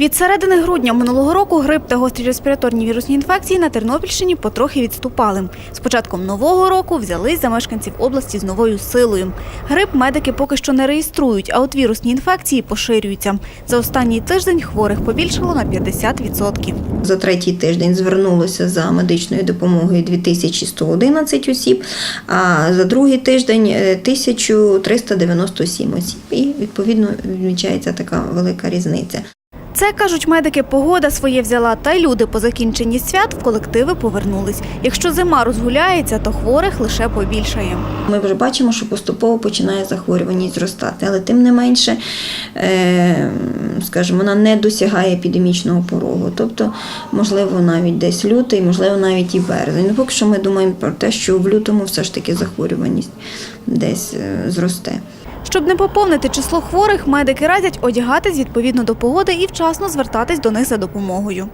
Від середини грудня минулого року грип та гострі респіраторні вірусні інфекції на Тернопільщині потрохи відступали. З початком нового року взялись за мешканців області з новою силою. Грип медики поки що не реєструють, а от вірусні інфекції поширюються. За останній тиждень хворих побільшало на 50%. За третій тиждень звернулося за медичною допомогою 2111 осіб, а за другий тиждень е, 1397 осіб. І відповідно відмічається така велика різниця. Це кажуть медики, погода своє взяла, та й люди по закінченні свят в колективи повернулись. Якщо зима розгуляється, то хворих лише побільшає. Ми вже бачимо, що поступово починає захворюваність зростати, але тим не менше, е, скажімо, вона не досягає епідемічного порогу. Тобто, можливо, навіть десь лютий, можливо, навіть і березень. Ну, поки що ми думаємо про те, що в лютому все ж таки захворюваність десь е, зросте. Щоб не поповнити число хворих, медики радять одягатись відповідно до погоди і вчасно звертатись до них за допомогою.